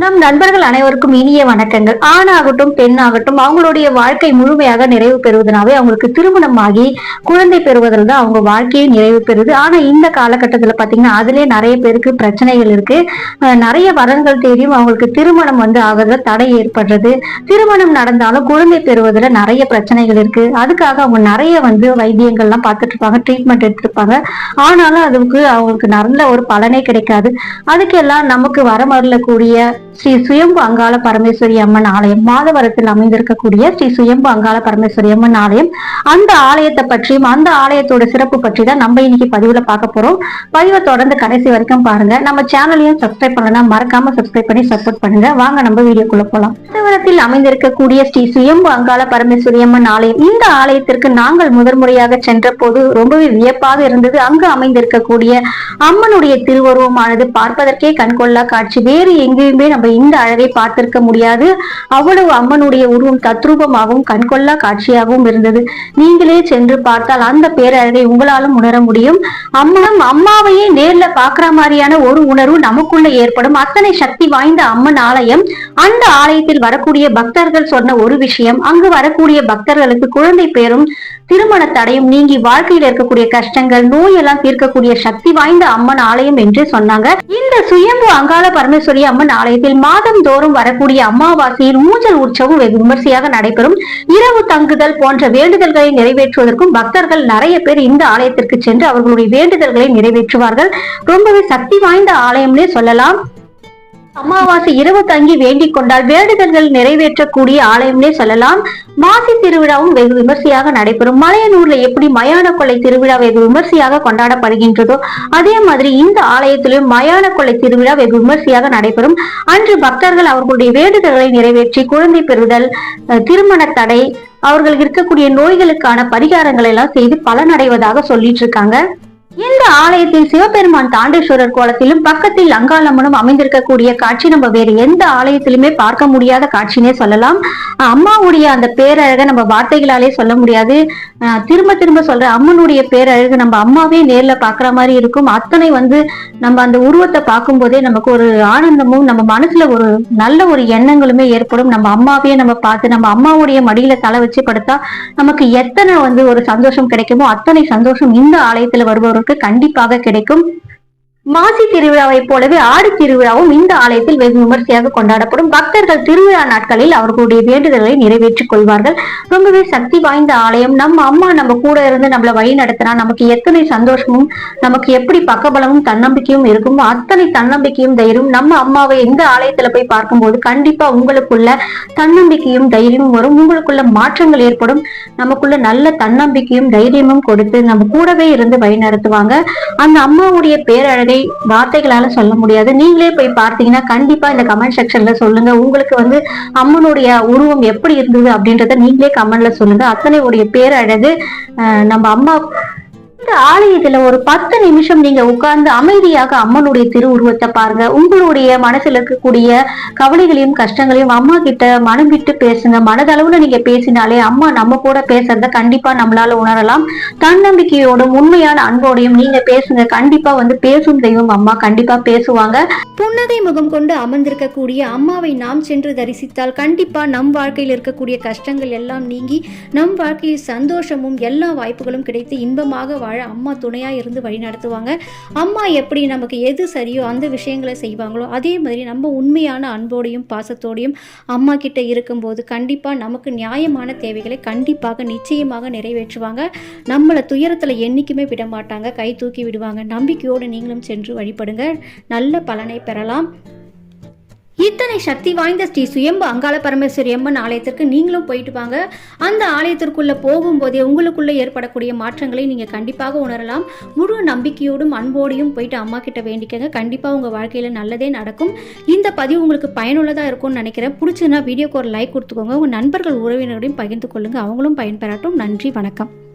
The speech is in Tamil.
நம் நண்பர்கள் அனைவருக்கும் இனிய வணக்கங்கள். ஆணாகட்டும் பெண்ணாகட்டும் அவங்களுடைய வாழ்க்கை முழுமையாக நிறைவு பெறுவதனாவே அவங்களுக்கு திருமணமாகி குழந்தை பெறுவதில் தான் அவங்க வாழ்க்கையை நிறைவு பெறுது. ஆனா இந்த காலகட்டத்தில் பார்த்தீங்கன்னா அதுலேயே நிறைய பேருக்கு பிரச்சனைகள் இருக்கு. நிறைய வரன்கள் தெரியும் அவங்களுக்கு திருமணம் வந்து ஆகிறதுல தடை ஏற்படுறது. திருமணம் நடந்தாலும் குழந்தை பெறுவதில் நிறைய பிரச்சனைகள் இருக்கு. அதுக்காக அவங்க நிறைய வந்து வைத்தியங்கள்லாம் பார்த்துட்டு இருப்பாங்க ட்ரீட்மெண்ட் எடுத்திருப்பாங்க. ஆனாலும் அதுக்கு அவங்களுக்கு நல்ல ஒரு பலனே கிடைக்காது. அதுக்கெல்லாம் நமக்கு வரமருளக்கூடிய ஸ்ரீ சுயம்பு அங்காள பரமேஸ்வரி அம்மன் ஆலயம் மாதவரத்தில் அமைந்திருக்கக்கூடிய ஸ்ரீ சுயம்பு அங்காள பரமேஸ்வரி அம்மன் ஆலயம். அந்த ஆலயத்தை பற்றியும் அந்த ஆலயத்தோட சிறப்பு பற்றி தான் நம்ம இன்னைக்கு பதிவுல பார்க்க போறோம். பதிவை தொடர்ந்து கடைசி வரைக்கும் பாருங்க. நம்ம சேனலையும் சப்ஸ்கிரைப் பண்ணலாம் மறக்காம சப்ஸ்கிரைப் பண்ணி சப்போர்ட் பண்ணுங்க. வாங்க நம்ம வீடியோக்குள்ள போலாம். மாதவரத்தில் அமைந்திருக்கக்கூடிய ஸ்ரீ சுயம்பு அங்காள பரமேஸ்வரி அம்மன் ஆலயம். இந்த ஆலயத்திற்கு நாங்கள் முதல் முறையாக சென்ற போது ரொம்பவே வியப்பாக இருந்தது. அங்கு அமைந்திருக்கக்கூடிய அம்மனுடைய திருவுருவமானது பார்ப்பதற்கே கண்கொள்ளா காட்சி. வேறு எங்கேயுமே நம்ம இந்த அழகை பார்த்திருக்க முடியாது. அவ்வளவு அம்மனுடைய உருவம் தத்ரூபமாகவும் கண்கொள்ளா காட்சியாகவும் இருந்தது. நீங்களே சென்று பார்த்தால் அந்த பேரழகை உங்களாலும் உணர முடியும். அம்மனும் அம்மாவையே நேர்ல பாக்குற மாதிரியான ஒரு உணர்வு நமக்குள்ள ஏற்படும். அத்தனை சக்தி வாய்ந்த அம்மன் ஆலயம். அந்த ஆலயத்தில் வரக்கூடிய பக்தர்கள் சொன்ன ஒரு விஷயம் அங்கு வரக்கூடிய பக்தர்களுக்கு குழந்தை பேரும் திருமண தடையும் நீங்கி வாழ்க்கையில் இருக்கக்கூடிய கஷ்டங்கள் நோயெல்லாம் தீர்க்கக்கூடிய சக்தி வாய்ந்த அம்மன் ஆலயம் என்று சொன்னாங்க. இந்த சுயம்பு அங்காள பரமேஸ்வரி அம்மன் ஆலயத்தில் மாதம் தோறும் வரக்கூடிய அமாவாசையில் ஊஞ்சல் உற்சவம் வெகு விமர்சையாக நடைபெறும். இரவு தங்குதல் போன்ற வேண்டுதல்களை நிறைவேற்றுவதற்கும் பக்தர்கள் நிறைய பேர் இந்த ஆலயத்திற்கு சென்று அவர்களுடைய வேண்டுதல்களை நிறைவேற்றுவார்கள். ரொம்பவே சக்தி வாய்ந்த ஆலயம்னே சொல்லலாம். அமாவாசை இரவு தங்கி வேண்டிக் கொண்டால் வேண்டுதல்கள் நிறைவேற்றக்கூடிய ஆலயம்னே சொல்லலாம். மாசி திருவிழாவும் வெகு விமர்சையாக நடைபெறும். மலையனூர்ல எப்படி மயான கொள்ளை திருவிழா வெகு விமர்சையாக கொண்டாடப்படுகின்றதோ அதே மாதிரி இந்த ஆலயத்திலும் மயான கொள்ளை திருவிழா வெகு விமர்சையாக நடைபெறும். அன்று பக்தர்கள் அவர்களுடைய வேண்டுதல்களை நிறைவேற்றி குழந்தை பெறுதல் அஹ், திருமண தடை அவர்களுக்கு இருக்கக்கூடிய நோய்களுக்கான பரிகாரங்களை எல்லாம் செய்து பலனடைவதாக சொல்லிட்டு இருக்காங்க. இந்த ஆலயத்தில் சிவபெருமான் தாண்டேஸ்வரர் கோலத்திலும் பக்கத்தில் அங்காளம்மனும் அமைந்திருக்கக்கூடிய காட்சி நம்ம வேறு எந்த ஆலயத்திலுமே பார்க்க முடியாத காட்சினே சொல்லலாம். அம்மாவுடைய அந்த பேரழகை நம்ம வார்த்தைகளாலே சொல்ல முடியாது. திரும்ப திரும்ப சொல்ற அம்மனுடைய பேரழகு நம்ம அம்மாவே நேர்ல பாக்குற மாதிரி இருக்கும். அத்தனை வந்து நம்ம அந்த உருவத்தை பார்க்கும் போதே நமக்கு ஒரு ஆனந்தமும் நம்ம மனசுல ஒரு நல்ல ஒரு எண்ணங்களுமே ஏற்படும். நம்ம அம்மாவே நம்ம பார்த்து நம்ம அம்மாவுடைய மடியில தலை வச்சு படுத்தா நமக்கு எத்தனை வந்து ஒரு சந்தோஷம் கிடைக்குமோ அத்தனை சந்தோஷம் இந்த ஆலயத்துல வருபவருக்கு கண்டிப்பாக கிடைக்கும். மாசி திருவிழாவை போலவே ஆடி திருவிழாவும் இந்த ஆலயத்தில் வெகு விமர்சையாக கொண்டாடப்படும். பக்தர்கள் திருவிழா நாட்களில் அவர்களுடைய வேண்டுதல்களை நிறைவேற்றிக் கொள்வார்கள். ரொம்பவே சக்தி வாய்ந்த ஆலயம். நம்ம அம்மா நம்ம கூட இருந்து நம்மள வழி நடத்தினா நமக்கு எத்தனை சந்தோஷமும் நமக்கு எப்படி பக்கபலமும் தன்னம்பிக்கையும் இருக்குமோ. அத்தனை தன்னம்பிக்கையும் தைரியம் நம்ம அம்மாவை இந்த ஆலயத்துல போய் பார்க்கும்போது கண்டிப்பா உங்களுக்குள்ள தன்னம்பிக்கையும் தைரியமும் வரும். உங்களுக்குள்ள மாற்றங்கள் ஏற்படும். நமக்குள்ள நல்ல தன்னம்பிக்கையும் தைரியமும் கொடுத்து நம்ம கூடவே இருந்து வழி நடத்துவாங்க. அந்த அம்மாவுடைய பேரழகை வார்த்தைகளால சொல்ல முடியாது. நீங்களே போய் பார்த்தீங்கன்னா கண்டிப்பா இந்த கமெண்ட் செக்ஷன்ல சொல்லுங்க. உங்களுக்கு வந்து அம்மனுடைய உருவம் எப்படி இருந்தது அப்படின்றத நீங்களே கமெண்ட்ல சொல்லுங்க. அத்தனை உடைய பேரழகு நம்ம அம்மா இந்த ஆலயத்துல ஒரு பத்து நிமிஷம் நீங்க உட்கார்ந்து அமைதியாக அம்மனுடைய திருவுருவத்தை பாருங்க. உங்களுடைய மனசுல இருக்கக்கூடிய கவலைகளையும் கஷ்டங்களையும் அம்மா கிட்ட மனம் விட்டு பேசுங்க. மனதளவுல நீங்க பேசினாலே அம்மா நம்ம கூட பேசுறத கண்டிப்பா நம்மளால உணரலாம். தன்னம்பிக்கையோடும் உண்மையான அன்போடையும் நீங்க பேசுங்க. கண்டிப்பா வந்து பேசும் தெய்வம் அம்மா. கண்டிப்பா பேசுவாங்க. புன்னகை முகம் கொண்டு அமர்ந்திருக்கக்கூடிய அம்மாவை நாம் சென்று தரிசித்தால் கண்டிப்பா நம் வாழ்க்கையில் இருக்கக்கூடிய கஷ்டங்கள் எல்லாம் நீங்கி நம் வாழ்க்கையில் சந்தோஷமும் எல்லா வாய்ப்புகளும் கிடைத்து இன்பமாக வாழ அம்மா துணையாக இருந்து வழி நடத்துவாங்க. அம்மா எப்படி நமக்கு எது சரியோ அந்த விஷயங்களை செய்வாங்களோ அதே மாதிரி நம்ம உண்மையான அன்போடையும் பாசத்தோடையும் அம்மா கிட்ட இருக்கும்போது கண்டிப்பாக நமக்கு நியாயமான தேவைகளை கண்டிப்பாக நிச்சயமாக நிறைவேற்றுவாங்க. நம்மளை துயரத்தில் என்றைக்குமே விட மாட்டாங்க கை தூக்கி விடுவாங்க. நம்பிக்கையோடு நீங்களும் சென்று வழிபடுங்க. நல்ல பலனை பெறலாம். இத்தனை சக்தி வாய்ந்த ஸ்ரீ சுயம்பு அங்காள பரமேஸ்வரி அம்மன் ஆலயத்திற்கு நீங்களும் போயிட்டு வாங்க. அந்த ஆலயத்திற்குள்ளே போகும்போதே உங்களுக்குள்ளே ஏற்படக்கூடிய மாற்றங்களை நீங்கள் கண்டிப்பாக உணரலாம். முழு நம்பிக்கையோடும் அன்போடையும் போயிட்டு அம்மா கிட்ட வேண்டிக்கங்க. கண்டிப்பாக உங்கள் வாழ்க்கையில் நல்லதே நடக்கும். இந்த பதிவு உங்களுக்கு பயனுள்ளதாக இருக்கும்னு நினைக்கிறேன். பிடிச்சதுன்னா வீடியோக்கு ஒரு லைக் கொடுத்துக்கோங்க. உங்கள் நண்பர்கள் உறவினரையும் பகிர்ந்து கொள்ளுங்கள் அவங்களும் பயன்பெறட்டும். நன்றி வணக்கம்.